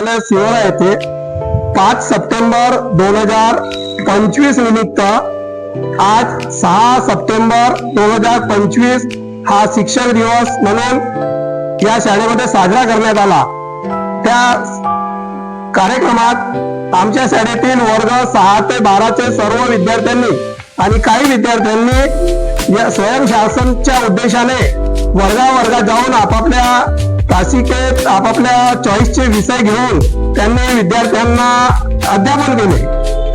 विद्यालय सिवरा येथे पाच सप्टेंबर दोन हजार पंचवीस निमित्त आज सहा सप्टेंबर दोन हजार पंचवीस हा शिक्षक दिवस म्हणून या शाळेमध्ये साजरा करण्यात आला. त्या कार्यक्रमात आमच्या शाळेतील वर्ग सहा ते बाराचे सर्व विद्यार्थ्यांनी आणि काही विद्यार्थ्यांनी या स्वयंशासनच्या उद्देशाने वर्गावर्गात जाऊन आपापल्या तासिकेत आपापल्या चॉईसचे विषय घेऊन त्यांनी विद्यार्थ्यांना अध्यापन केले.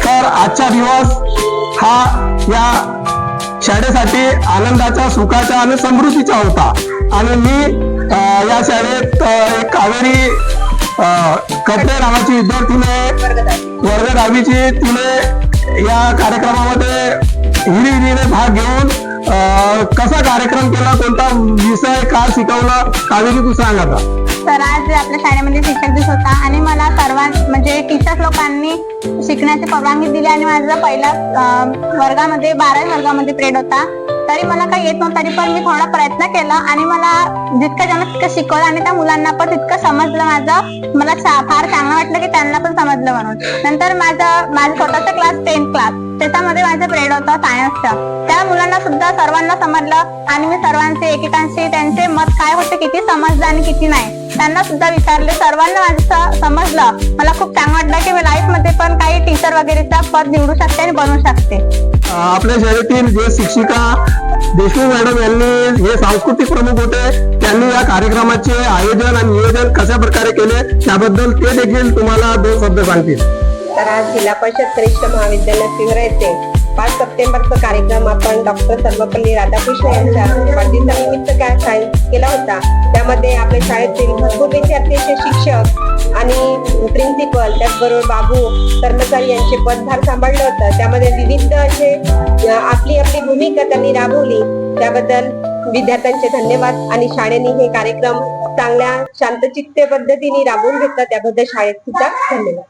तर आजचा दिवस हा या शाळेसाठी आनंदाचा सुखाचा आणि समृद्धीचा होता. आणि मी या शाळेत एक कावेरी अ, कपडे नावाची विद्यार्थीने वर्ग दहावीची तिने या कार्यक्रमामध्ये हिरीहिरीने भाग घेऊन कसा कार्यक्रम केला? कोणता विषय का शिकवला? कावेरी तू सांग आता. तर आज आपल्या शाळेमध्ये शिक्षक दिवस होता आणि मला सर्वां म्हणजे टीचर्स लोकांनी शिकण्याची परवानगी दिली आणि माझा पहिला वर्गामध्ये बारावी वर्गामध्ये प्रेड होता. तरी मला काही येत नव्हतं तरी पण मी थोडा प्रयत्न केला आणि मला जितकं जण तितकं शिकवलं आणि त्या मुलांना पण तितकं समजलं माझं. मला फार चांगलं वाटलं की त्यांना पण समजलं म्हणून. नंतर माझं माझा स्वतःचा क्लास टेन्थ क्लास त्याच्यामध्ये माझं प्रेड होता सायन्सचा त्या मुलांना सुद्धा सर्वांना समजलं आणि मी सर्वांचे एकेकांशी त्यांचे मत काय होते किती समजलं आणि किती नाही. त्यांना सुद्धा विचारले. सर्वांना माझं समजलं. मला खूप चांगलं वाटलं की मी लाईफमध्ये पण काही टीचर वगैरेचा पद निवडू शकते आणि बनवू शकते. आपल्या शाळेतील जे शिक्षिका देशमुख मॅडम यांनी हे सांस्कृतिक प्रमुख होते त्यांनी या कार्यक्रमाचे आयोजन आणि नियोजन कशा प्रकारे केले त्याबद्दल ते देखील तुम्हाला दोन शब्द सांगतील. तर आज जिल्हा परिषद कनिष्ठ महाविद्यालय सिंहरा येथे पाच सप्टेंबरचा कार्यक्रम आपण डॉक्टर सर्वपल्ली राधाकृष्ण यांच्या वाढदिवसानिमित्त काय काय केला होता. त्यामध्ये आपल्या शाळेतील भरपूर विद्यार्थी शिक्षक आणि प्रिन्सिपल त्याचबरोबर बाबू कर्मचारी यांचे पदभार सांभाळलं होतं. त्यामध्ये विविध असे आपली आपली भूमिका त्यांनी राबवली. त्याबद्दल विद्यार्थ्यांचे धन्यवाद आणि शाळेने हे कार्यक्रम चांगल्या शांतचित्ते पद्धतीने राबवून घेतला. त्याबद्दल शाळेत सुद्धा धन्यवाद.